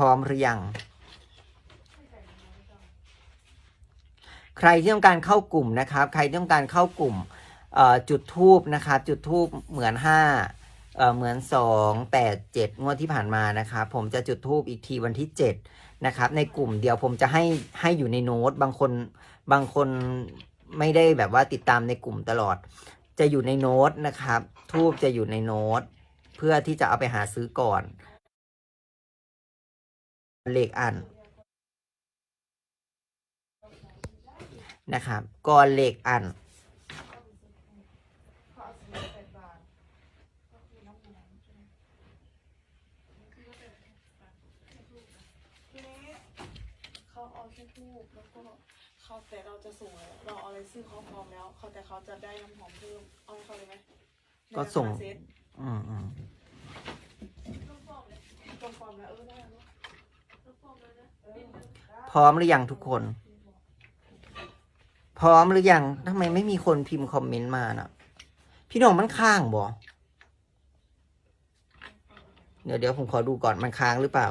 ร้อมหรือยัง ใครที่ต้องการเข้ากลุ่มนะครับ ใครที่ต้องการเข้ากลุ่มจุดทูบนะครับ จุดทูบเหมือนห้าเอเหมือนสองแปดเจ็ดงวดที่ผ่านมานะครับ ผมจะจุดทูบอีกทีวันที่เจ็ดนะครับ ในกลุ่มเดียวผมจะให้ให้อยู่ในโน้ตบางคนบางคนไม่ได้แบบว่าติดตามในกลุ่มตลอด จะอยู่ในโน้ตนะครับ ทูบจะอยู่ในโน้ต เพื่อที่จะเอาไปหาซื้อก่อน เลขอันนะครับก่อนเลขอันทีนี้เขาเอาแค่ทูบแล้วก็เขาแต่เราจะส่งเลยเราเอาอะไรซื้อเขาพร้อมแล้วเขาแต่เขาจะได้น้ำหอมเพิ่มเอาให้เขาเลยไหมก็ส่งในราคาเซ็ตอืมอืมตรงฟอร์มแล้วเออได้แล้ว พร้อมหรือยังทุกคน พร้อมหรือยังทำไมไม่มีคนพิมพ์คอมเมนต์มาน่ะ พี่น้องมันค้างบ่เดี๋ยวเดี๋ยวผมขอดูก่อนมันค้างหรือเปล่า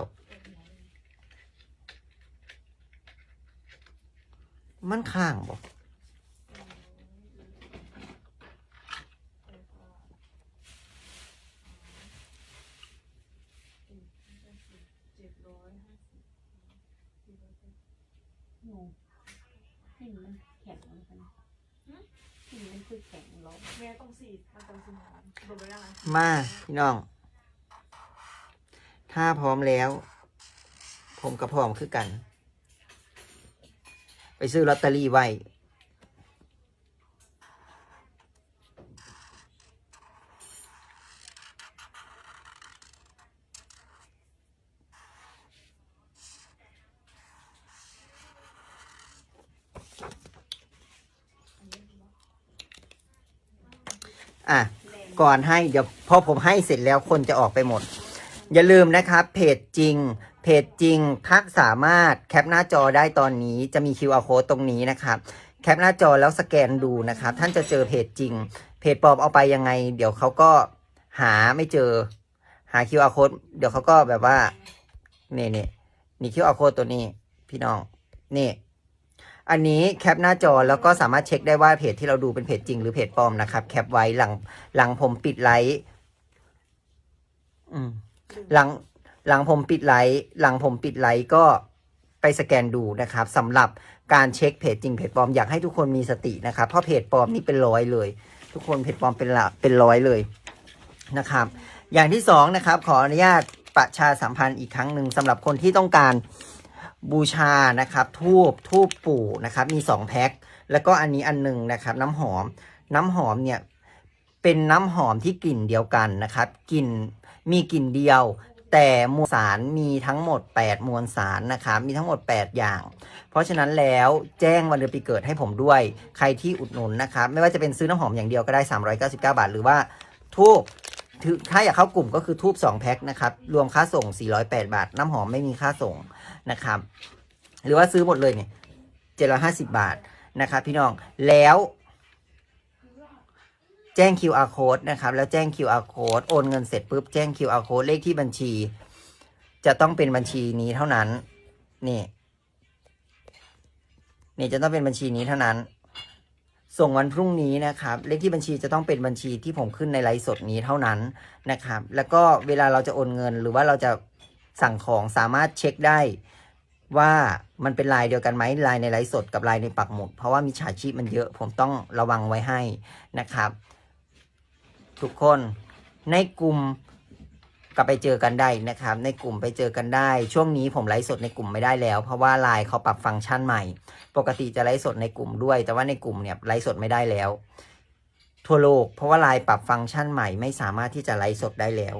มันค้างบ่ เจ็ดร้อยห้าสิบ หนูหินมันแข็งเหมือนกันหินมันคือแข็งร้อนแม่ต้องสีดมันต้องสีหอมดูไปยังไงมาพี่น้อง ถ้าพร้อมแล้ว ผมก็พร้อมคือกัน ไปซื้อลอตเตอรี่ไว้ อะก่อนให้เดี๋ยวพอผมให้เสร็จแล้วคนจะออกไปหมด อย่าลืมนะครับ เพจจริง เพจจริงทักสามารถแคปหน้าจอได้ตอนนี้จะมี QR code ตรงนี้นะครับ แคปหน้าจอแล้วสแกนดูนะครับ ท่านจะเจอเพจจริง เพจปลอมเอาไปยังไง เดี๋ยวเขาก็หาไม่เจอ หา QR code เดี๋ยวเขาก็แบบว่า นี่นี่นี่ QR code ตัวนี้ พี่น้อง นี่ อันนี้แคปหน้าจอแล้วก็สามารถเช็คได้ว่าเพจที่เราดูเป็นเพจจริงหรือเพจปลอมนะครับ แคปไว้หลังหลังผมปิดไลฟ์อืมหลังหลังผมปิดไลฟ์หลังผมปิดไลฟ์ก็ไปสแกนดูนะครับสำหรับการเช็คเพจจริงเพจปลอมอยากให้ทุกคนมีสตินะครับ เพราะเพจปลอมนี่เป็นร้อยเลย ทุกคนเพจปลอมเป็นละเป็นร้อยเลยนะครับ อย่างที่สองนะครับ ขออนุญาตประชาสัมพันธ์อีกครั้งหนึ่งสำหรับคนที่ต้องการ บูชานะครับทูบทูบปู่นะครับมีสองแพ็คแล้วก็อันนี้อันหนึ่งนะครับ น้ำหอม น้ำหอมเนี่ยเป็นน้ำหอมที่กลิ่นเดียวกันนะครับกลิ่นมีกลิ่นเดียว แต่มวลสารมีทั้งหมด 8 มวลสารนะครับมีทั้งหมด 8 อย่าง เพราะฉะนั้นแล้วแจ้งวันเดือนปีเกิดให้ผมด้วยใครที่อุดหนุนนะครับ ไม่ว่าจะเป็นซื้อน้ำหอมอย่างเดียวก็ได้ 399 บาท หรือว่าทูบถือถ้าอยากเข้ากลุ่มก็คือทูบ2แพ็คนะครับรวมค่าส่ง 408 บาท น้ำหอมไม่มีค่าส่ง นะครับ หรือว่าซื้อหมดเลยเนี่ย750บาทนะครับพี่น้องแล้วแจ้ง QR code นะครับ แล้วแจ้ง QR code โอนเงินเสร็จปุ๊บแจ้ง QR code เลขที่บัญชี จะต้องเป็นบัญชีนี้เท่านั้น นี่นี่จะต้องเป็นบัญชีนี้เท่านั้น ส่งวันพรุ่งนี้นะครับ เลขที่บัญชีจะต้องเป็นบัญชีที่ผมขึ้นในไลฟ์สดนี้เท่านั้นนะครับ แล้วก็เวลาเราจะโอนเงินหรือว่าเราจะสั่งของสามารถเช็คได้ ว่ามันเป็นลายเดียวกันไหมลายในไลฟ์สดกับลายในปักหมุด เพราะว่ามีฉาชีพมันเยอะ ผมต้องระวังไว้ให้นะครับ ทุกคนในกลุ่มก็ไปเจอกันได้นะครับ ในกลุ่มไปเจอกันได้ ช่วงนี้ผมไลฟ์สดในกลุ่มไม่ได้แล้ว เพราะว่าไลน์เขาปรับฟังก์ชันใหม่ ปกติจะไลฟ์สดในกลุ่มด้วย แต่ว่าในกลุ่มเนี่ยไลฟ์สดไม่ได้แล้ว ทั่วโลก เพราะว่าไลน์ปรับฟังก์ชันใหม่ไม่สามารถที่จะไลฟ์สดได้แล้ว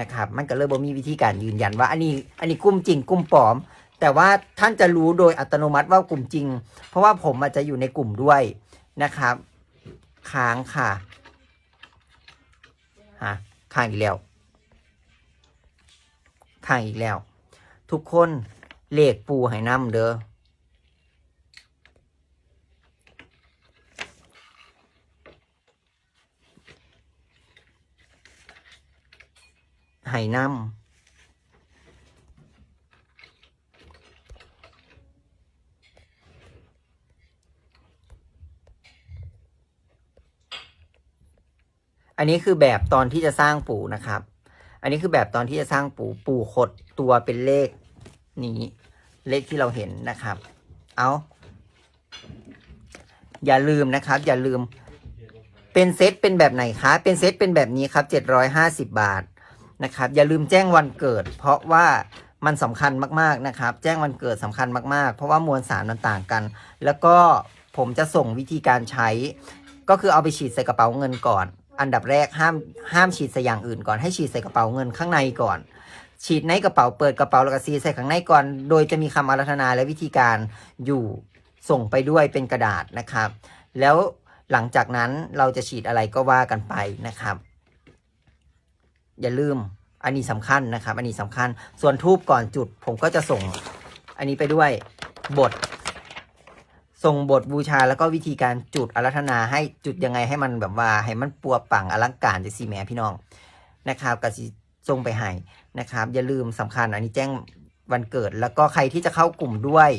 นะครับ มันก็เลยบ่มีวิธีการยืนยันว่าอันนี้อันนี้กลุ่มจริงกลุ่มปลอม แต่ว่าท่านจะรู้โดยอัตโนมัติว่ากลุ่มจริง เพราะว่าผมอาจจะอยู่ในกลุ่มด้วยนะครับค้างค่ะฮะข้างอีกแล้วข้างอีกแล้ว ทุกคนเลขปูให้นำเด้อให้น อันนี้คือแบบตอนที่จะสร้างปู่นะครับ อันนี้คือแบบตอนที่จะสร้างปู่ปู่ขดตัวเป็นเลขนี้ เลขที่เราเห็นนะครับ เอาอย่าลืมนะครับ อย่าลืม เป็นเซตเป็นแบบไหนคะเป็นเซตเป็นแบบนี้ครับเจ็ดร้อยห้าสิบาทนะครับ อย่าลืมแจ้งวันเกิด เพราะว่ามันสำคัญมากๆนะครับ แจ้งวันเกิดสำคัญมากๆ เพราะว่ามวลสารมันต่างกัน แล้วก็ผมจะส่งวิธีการใช้ ก็คือเอาไปฉีดใส่กระเป๋าเงินก่อน อันดับแรกห้ามห้ามฉีดใส่อย่างอื่นก่อนให้ฉีดใส่กระเป๋าเงินข้างในก่อน ฉีดในกระเป๋าเปิดกระเป๋าแล้วก็ซีใส่ข้างในก่อน โดยจะมีคำอารัธนาและวิธีการอยู่ส่งไปด้วยเป็นกระดาษนะครับ แล้วหลังจากนั้นเราจะฉีดอะไรก็ว่ากันไปนะครับ อย่าลืมอันนี้สำคัญนะครับ อันนี้สำคัญส่วนทูบก่อนจุด ผมก็จะส่งอันนี้ไปด้วยบท ส่งบทบูชาแล้วก็วิธีการจุดอารัธนาให้จุดยังไงให้มันแบบว่า ให้มันปัวปังอลังการจะสีแม่พี่น้องนะครับกสิส่งไปให้นะครับ อย่าลืมสำคัญอันนี้แจ้งวันเกิด แล้วก็ใครที่จะเข้ากลุ่มด้วย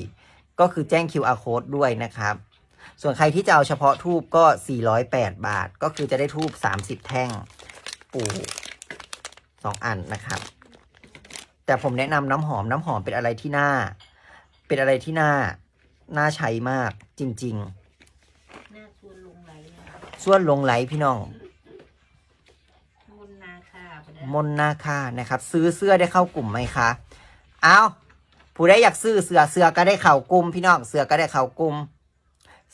ก็คือแจ้ง QR code ด้วยนะครับ ส่วนใครที่จะเอาเฉพาะทูบก็ 408 บาท ก็คือจะได้ทูบ30 แท่งปู่สองอันนะครับ แต่ผมแนะนำน้ำหอมน้ำหอมเป็นอะไรที่น่าเป็นอะไรที่น่า น่าใช้มากจริง หน้าชวนลงไหลนะคะๆ ส่วนลงไหลพี่น้อง มนนาคาไปได้มนนาคานะครับ ซื้อเสื้อได้เข้ากลุ่มไหมคะ เอาผู้ใดอยากซื้อเสื้อเสื้อก็ได้เข้ากลุ่มพี่น้องเสื้อก็ได้เข้ากลุ่ม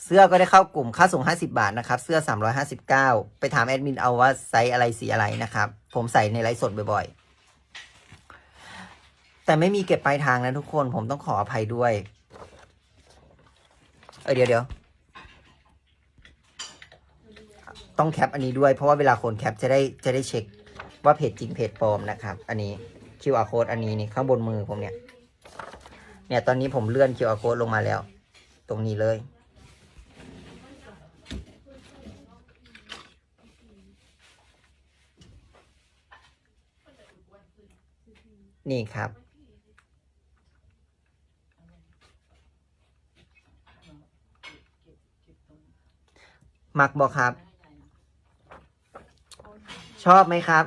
เสื้อก็ได้เข้ากลุ่มค่าส่ง50 บาทนะครับ เสื้อ 359 ไปถามแอดมินเอาว่าไซส์อะไรสีอะไรนะครับ ผมใส่ในไลฟ์สดบ่อยๆ แต่ไม่มีเก็บปลายทางนะทุกคนผมต้องขออภัยด้วย เออเดี๋ยวเดี๋ยวต้องแคปอันนี้ด้วย เพราะว่าเวลาคนแคปจะได้จะได้เช็คว่าเพจจริงเพจปลอมนะครับ อันนี้ QR code อันนี้นี่ข้างบนมือผมเนี่ย เนี่ยตอนนี้ผมเลื่อน QR code ลงมาแล้ว ตรงนี้เลย นี่ครับ มักบอกครับ ชอบไหมครับ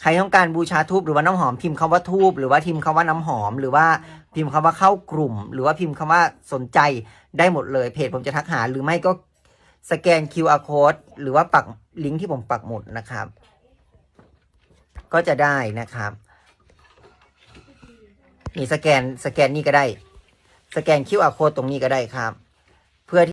ใครต้องการบูชาทูบหรือว่าน้ำหอมพิมพ์คำว่าทูบหรือว่าพิมพ์คำว่าน้ำหอม หรือว่าพิมพ์คำว่าเข้ากลุ่ม หรือว่าพิมพ์คำว่าสนใจได้หมดเลย เพจผมจะทักหา หรือไม่ก็สแกน QR code หรือว่าปักลิงก์ที่ผมปักหมุดนะครับ ก็จะได้นะครับนี่สแกนสแกนนี่ก็ได้ สแกน QR code ตรงนี้ก็ได้ครับ